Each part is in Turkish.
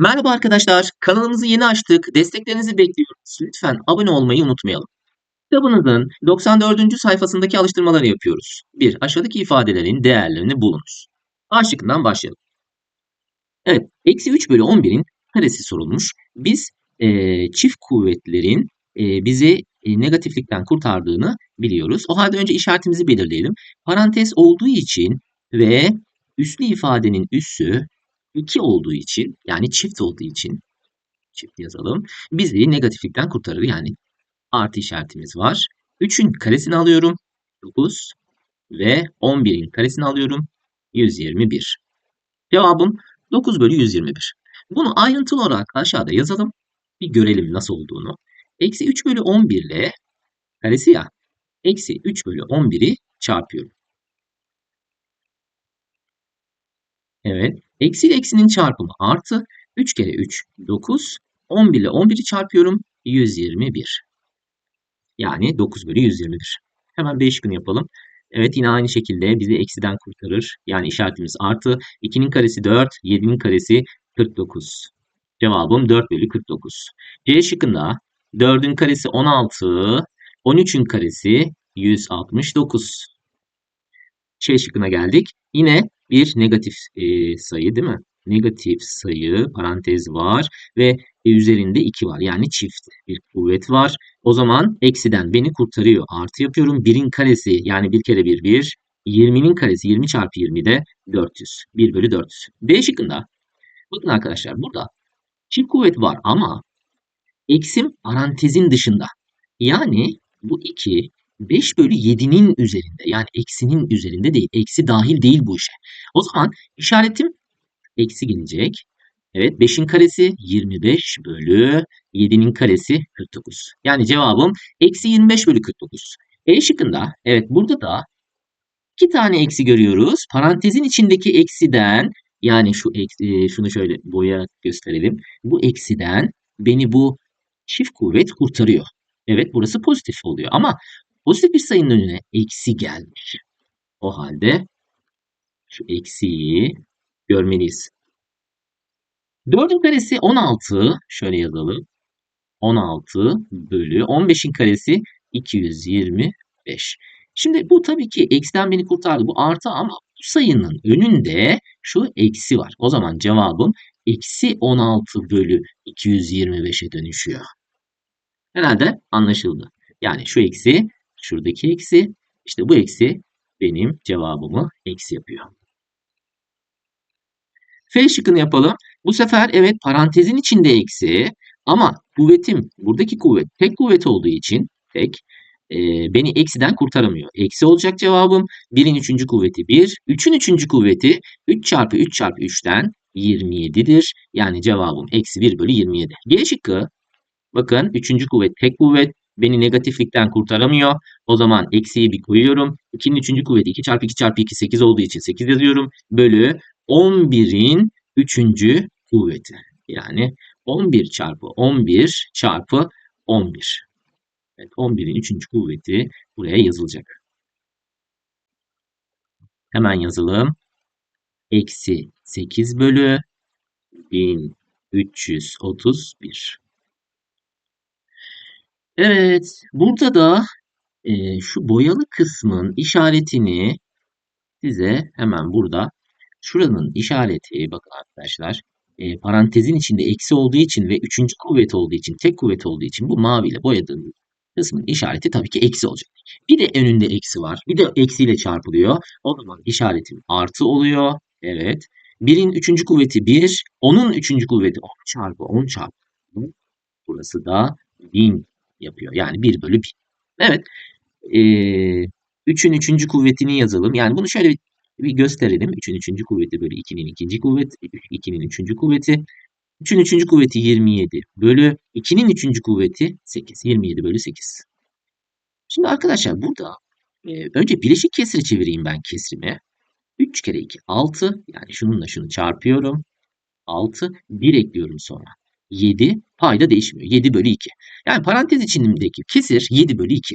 Merhaba arkadaşlar, kanalımızı yeni açtık. Desteklerinizi bekliyoruz. Lütfen abone olmayı unutmayalım. Kitabınızın 94. sayfasındaki alıştırmaları yapıyoruz. 1. Aşağıdaki ifadelerin değerlerini bulunuz. A şıkkından başlayalım. Evet, eksi 3 bölü 11'in karesi sorulmuş. Biz eee, çift kuvvetlerin eee, bizi e, negatiflikten kurtardığını biliyoruz. O halde önce işaretimizi belirleyelim. Parantez olduğu için ve üslü ifadenin üssü 2 olduğu için yani çift olduğu için çift yazalım. Bizi negatiflikten kurtarır. Yani artı işaretimiz var. 3'ün karesini alıyorum. 9 ve 11'in karesini alıyorum. 121. Cevabım 9 bölü 121. Bunu ayrıntılı olarak aşağıda yazalım. Bir görelim nasıl olduğunu. Eksi 3 bölü 11 ile karesi ya. Eksi 3 bölü 11'i çarpıyorum. Evet. Eksi ile eksinin çarpımı artı. 3 kere 3 9. 11 ile 11'i çarpıyorum. 121. Yani 9 bölü 121. Hemen B şıkkını yapalım. Evet yine aynı şekilde bizi eksiden kurtarır. Yani işaretimiz artı. 2'nin karesi 4. 7'nin karesi 49. Cevabım 4 bölü 49. C şıkkında 4'ün karesi 16. 13'ün karesi 169. C şıkkına geldik. Yine bir negatif e, sayı değil mi? Negatif sayı parantez var ve üzerinde 2 var. Yani çift bir kuvvet var. O zaman eksiden beni kurtarıyor. Artı yapıyorum. 1'in karesi yani 1 kere 1 1. 20'nin karesi 20 çarpı 20 de 400. 1 bölü 400. D şıkkında bakın arkadaşlar burada çift kuvvet var ama eksim parantezin dışında. Yani bu 2 5 bölü 7'nin üzerinde yani eksinin üzerinde değil. Eksi dahil değil bu işe. O zaman işaretim eksi gelecek. Evet 5'in karesi 25 bölü 7'nin karesi 49. Yani cevabım eksi 25 bölü 49. E şıkkında evet burada da iki tane eksi görüyoruz. Parantezin içindeki eksiden yani şu eksi, şunu şöyle boya gösterelim. Bu eksiden beni bu çift kuvvet kurtarıyor. Evet burası pozitif oluyor ama pozitif bir sayının önüne eksi gelmiş. O halde şu eksiyi görmeliyiz. 4'ün karesi 16. Şöyle yazalım. 16 bölü 15'in karesi 225. Şimdi bu tabii ki eksiden beni kurtardı. Bu artı ama bu sayının önünde şu eksi var. O zaman cevabım eksi 16 bölü 225'e dönüşüyor. Herhalde anlaşıldı. Yani şu eksi, şuradaki eksi, işte bu eksi benim cevabımı eksi yapıyor. F şıkkını yapalım. Bu sefer evet parantezin içinde eksi ama kuvvetim buradaki kuvvet tek kuvvet olduğu için tek e, beni eksiden kurtaramıyor. Eksi olacak cevabım 1'in 3. kuvveti 1. 3'ün 3. kuvveti 3 çarpı 3 çarpı 3'ten 27'dir. Yani cevabım eksi 1 bölü 27. G şıkkı bakın 3. kuvvet tek kuvvet beni negatiflikten kurtaramıyor. O zaman eksiyi bir koyuyorum. 2'nin 3. kuvveti 2 çarpı 2 çarpı 2 8 olduğu için 8 yazıyorum. Bölü 11'in 3. kuvveti. Yani 11 çarpı 11 çarpı 11. Evet, 11'in 3. kuvveti buraya yazılacak. Hemen yazalım. Eksi 8 bölü 1331. Evet, burada da e, şu boyalı kısmın işaretini size hemen burada şuranın işareti bakın arkadaşlar e, parantezin içinde eksi olduğu için ve üçüncü kuvvet olduğu için tek kuvvet olduğu için bu maviyle boyadığım kısmın işareti tabii ki eksi olacak. Bir de önünde eksi var. Bir de eksiyle çarpılıyor. O zaman işaretim artı oluyor. Evet. Birin üçüncü kuvveti 1. Onun üçüncü kuvveti 10 çarpı 10 çarpı. Burası da 1000 yapıyor. Yani 1 bölü 1000. Evet. Ee, 3'ün 3. kuvvetini yazalım. Yani bunu şöyle bir gösterelim. 3'ün 3. kuvveti bölü 2'nin 2. kuvveti. 2'nin 3. kuvveti. 3'ün 3. kuvveti 27 bölü 2'nin 3. kuvveti 8. 27 bölü 8. Şimdi arkadaşlar burada e, önce bileşik kesri çevireyim ben kesrimi. 3 kere 2 6 yani şununla şunu çarpıyorum. 6 1 ekliyorum sonra. 7 payda değişmiyor. 7 bölü 2. Yani parantez içindeki kesir 7 bölü 2.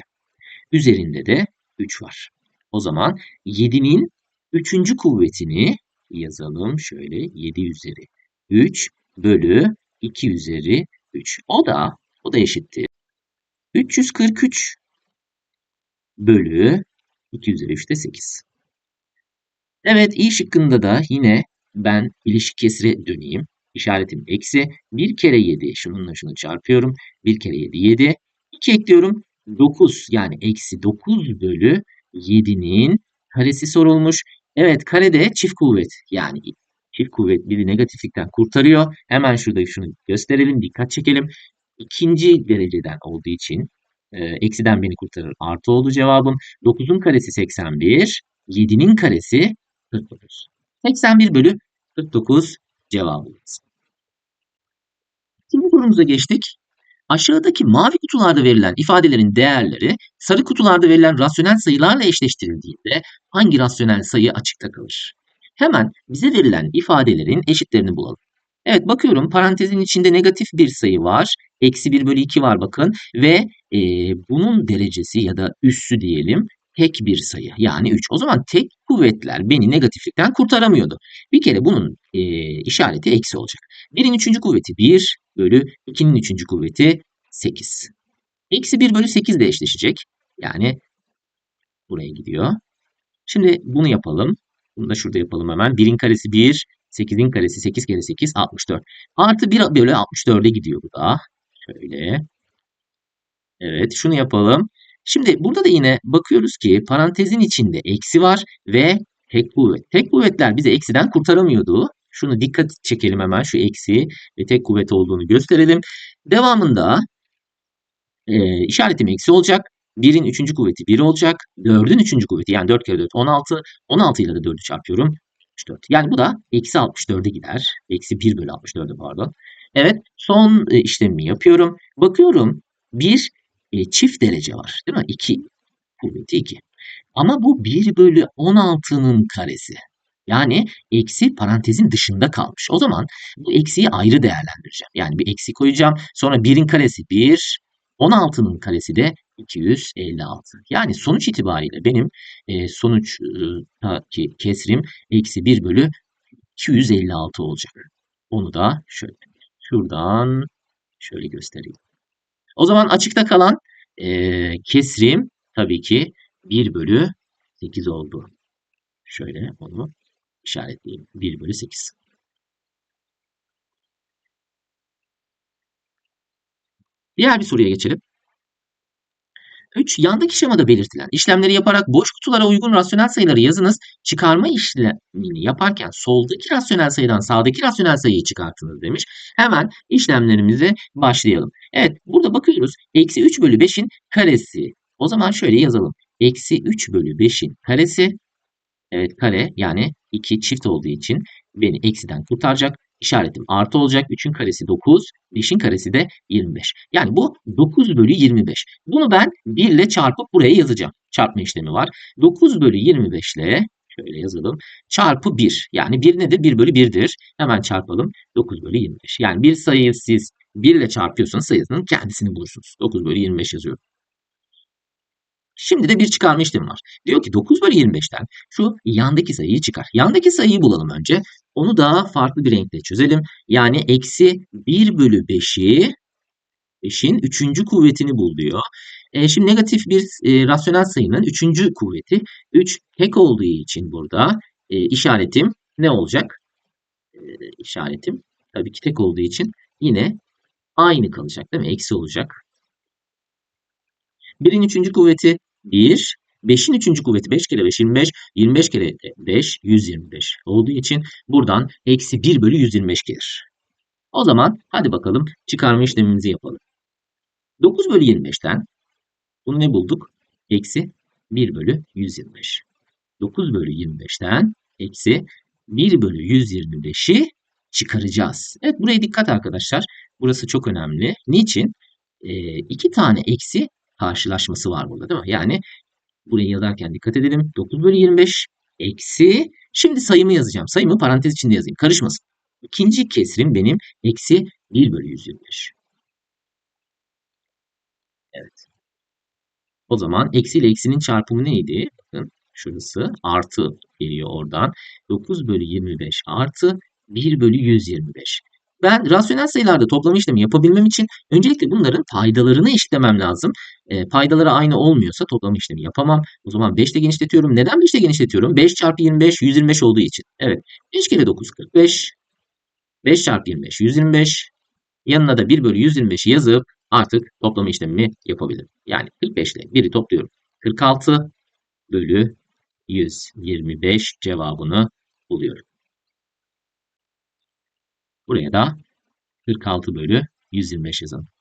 Üzerinde de 3 var. O zaman 7'nin 3. kuvvetini yazalım. Şöyle 7 üzeri 3 bölü 2 üzeri 3. O da o da eşittir. 343 bölü 2 üzeri 3'te 8. Evet i şıkkında da yine ben ilişki kesire döneyim. İşaretim eksi. 1 kere 7 şununla şunu çarpıyorum. 1 kere 7 7. 2 ekliyorum. 9 yani eksi 9 bölü 7'nin karesi sorulmuş. Evet karede çift kuvvet yani çift kuvvet biri negatiflikten kurtarıyor. Hemen şurada şunu gösterelim dikkat çekelim. İkinci dereceden olduğu için e, eksiden beni kurtarır. Artı oldu cevabım. 9'un karesi 81. 7'nin karesi 49. 81 bölü 49 cevabımız. Şimdi sorumuza geçtik. Aşağıdaki mavi kutularda verilen ifadelerin değerleri sarı kutularda verilen rasyonel sayılarla eşleştirildiğinde hangi rasyonel sayı açıkta kalır? Hemen bize verilen ifadelerin eşitlerini bulalım. Evet bakıyorum parantezin içinde negatif bir sayı var. Eksi 1 bölü 2 var bakın. Ve e, bunun derecesi ya da üssü diyelim tek bir sayı. Yani 3. O zaman tek kuvvetler beni negatiflikten kurtaramıyordu. Bir kere bunun e, işareti eksi olacak. 1'in 3. kuvveti 1 bölü 2'nin 3. kuvveti 8. Eksi 1 bölü 8 de eşleşecek. Yani buraya gidiyor. Şimdi bunu yapalım. Bunu da şurada yapalım hemen. 1'in karesi 1, 8'in karesi 8 kere 8 64. Artı 1 bölü 64'e gidiyor bu da. Şöyle. Evet şunu yapalım. Şimdi burada da yine bakıyoruz ki parantezin içinde eksi var ve tek kuvvet. Tek kuvvetler bize eksiden kurtaramıyordu. Şunu dikkat çekelim hemen şu eksi ve tek kuvvet olduğunu gösterelim. Devamında e, işaretim eksi olacak. 1'in 3. kuvveti 1 olacak. 4'ün 3. kuvveti yani 4 kere 4 16. 16 ile de 4'ü çarpıyorum. 64. Yani bu da eksi 64'e gider. Eksi 1 bölü 64'e pardon. Evet son e, işlemimi yapıyorum. Bakıyorum bir e, çift derece var değil mi? 2 kuvveti 2. Ama bu 1 bölü 16'nın karesi. Yani eksi parantezin dışında kalmış. O zaman bu eksiyi ayrı değerlendireceğim. Yani bir eksi koyacağım. Sonra 1'in karesi 1. 16'nın karesi de 256. Yani sonuç itibariyle benim e, sonuçtaki kesrim eksi 1 bölü 256 olacak. Onu da şöyle şuradan şöyle göstereyim. O zaman açıkta kalan e, kesrim tabii ki 1 bölü 8 oldu. Şöyle onu işaretleyeyim. 1 bölü 8. Diğer bir soruya geçelim. 3. Yandaki şemada belirtilen işlemleri yaparak boş kutulara uygun rasyonel sayıları yazınız. Çıkarma işlemini yaparken soldaki rasyonel sayıdan sağdaki rasyonel sayıyı çıkartınız demiş. Hemen işlemlerimize başlayalım. Evet burada bakıyoruz. Eksi 3 bölü 5'in karesi. O zaman şöyle yazalım. Eksi 3 bölü 5'in karesi. Evet kare yani 2 çift olduğu için beni eksiden kurtaracak. İşaretim artı olacak. 3'ün karesi 9. 5'in karesi de 25. Yani bu 9 bölü 25. Bunu ben 1 ile çarpıp buraya yazacağım. Çarpma işlemi var. 9 bölü 25 ile şöyle yazalım. Çarpı 1. Yani 1 nedir? 1 bölü 1'dir. Hemen çarpalım. 9 bölü 25. Yani bir sayıyı siz 1 ile çarpıyorsanız sayısının kendisini bulursunuz. 9 bölü 25 yazıyorum. Şimdi de bir çıkarma işlemi var. Diyor ki 9 bölü 25'ten şu yandaki sayıyı çıkar. Yandaki sayıyı bulalım önce. Onu daha farklı bir renkle çözelim. Yani eksi 1 bölü 5'i 5'in 3. kuvvetini bul diyor. E, şimdi negatif bir e, rasyonel sayının 3. kuvveti 3 tek olduğu için burada e, işaretim ne olacak? E, işaretim tabii ki tek olduğu için yine aynı kalacak değil mi? Eksi olacak. 1'in 3. kuvveti 1. 5'in 3. kuvveti 5 kere 5 25. 25 kere 5 125 olduğu için buradan eksi 1 bölü 125 gelir. O zaman hadi bakalım çıkarma işlemimizi yapalım. 9 bölü 25'ten bunu ne bulduk? Eksi 1 bölü 125. 9 bölü 25'ten eksi 1 bölü 125'i çıkaracağız. Evet buraya dikkat arkadaşlar. Burası çok önemli. Niçin? Ee, iki tane eksi karşılaşması var burada değil mi? Yani burayı yazarken dikkat edelim. 9 bölü 25 eksi şimdi sayımı yazacağım. Sayımı parantez içinde yazayım. Karışmasın. İkinci kesrim benim eksi 1 bölü 125. Evet. O zaman eksi ile eksinin çarpımı neydi? Bakın şurası artı geliyor oradan. 9 bölü 25 artı 1 bölü 125. ben rasyonel sayılarda toplama işlemi yapabilmem için öncelikle bunların paydalarını eşitlemem lazım. E, paydaları aynı olmuyorsa toplama işlemi yapamam. O zaman 5 ile genişletiyorum. Neden 5 ile genişletiyorum? 5 çarpı 25 125 olduğu için. Evet. 5 kere 9 45. 5 çarpı 25 125. Yanına da 1 bölü 125'i yazıp artık toplama işlemini yapabilirim. Yani 45 ile 1'i topluyorum. 46 bölü 125 cevabını buluyorum. Buraya da 46 bölü 125 yazalım.